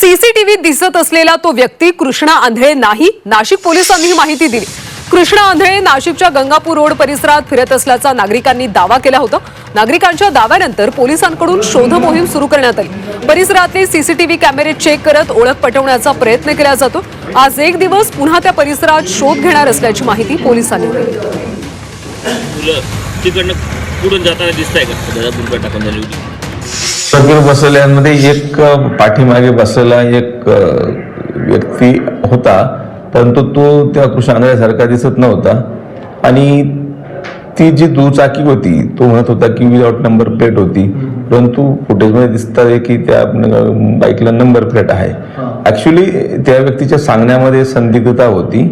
सीसीटीव्हीत दिसत असलेला तो व्यक्ती कृष्णा आंधळे नाही. नाशिक पोलिसांनी ही माहिती दिली. कृष्णा आंधळे नाशिकच्या गंगापूर रोड परिसरात फिरत असल्याचा नागरिकांनी दावा केला होता. नागरिकांच्या दाव्यानंतर पोलिसांकडून शोध मोहीम सुरू करण्यात आली. परिसरातले सीसीटीव्ही कॅमेरे चेक करत ओळख पटवण्याचा प्रयत्न केला जातो. आज एक दिवस पुन्हा त्या परिसरात शोध घेणार असल्याची माहिती पोलिसांनी दिली. ट्रकवर बसवल्यामध्ये एक पाठीमागे बसलेला एक व्यक्ती होता परंतु तो त्या कृष्णांसारखा दिसत नव्हता. आणि ती जी दुचाकी होती तो म्हणत होता की विदाउट नंबर प्लेट होती. परंतु फुटेजमध्ये दिसत आहे की त्या बाईकला नंबर प्लेट आहे. ऍक्च्युली त्या व्यक्तीच्या सांगण्यामध्ये संदिग्धता होती.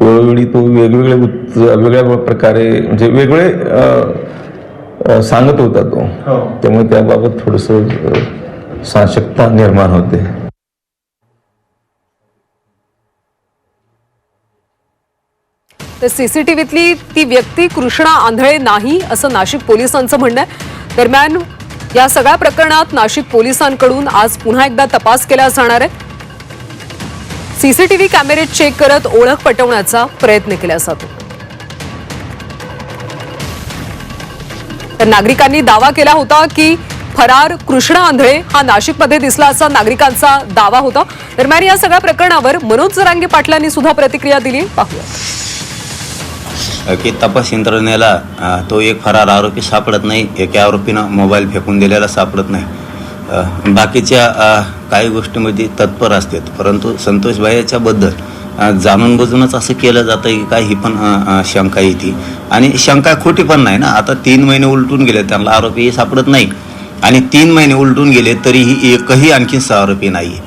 वेळोवेळी तो वेगवेगळे वेगळ्या प्रकारे म्हणजे वेगळे सांगत होता तो. त्यामुळे त्याबाबत थोडस साशकता निर्माण होते. तर सीसीटीव्हीतली ती व्यक्ती कृष्णा आंधळे नाही असं नाशिक पोलिसांचं म्हणणं आहे. दरम्यान या सगळ्या प्रकरणात नाशिक पोलिसांकडून आज पुन्हा एकदा तपास केला जाणार आहे. सीसीटीव्ही कॅमेरे चेक करत ओळख पटवण्याचा प्रयत्न केला जातो. तर नागरिकांनी दावा केला होता की फरार कृष्णा आंधळे हा नाशिकमध्ये दिसला असा नागरिकांचा दावा होता. दरम्यान या सगळ्या प्रकरणावर मनोज जरांगे पाटलांनी सुद्धा प्रतिक्रिया दिली. पाहूया. की तपास यंत्रणेला तो एक फरार आरोपी सापडत नाही एका आरोपीनं मोबाईल फेकून दिलेला सापडत नाही. बाकीच्या काही गोष्टीमध्ये तत्पर असतात. परंतु संतोष याच्याबद्दल जाणून बुजूनच असं केलं जातं की काय ही पण शंका येते आणि शंका खोटी पण नाही ना. आता तीन महिने उलटून गेले त्यांना आरोपी सापडत नाही आणि तीन महिने उलटून गेले तरीही एकही आणखी आरोपी नाही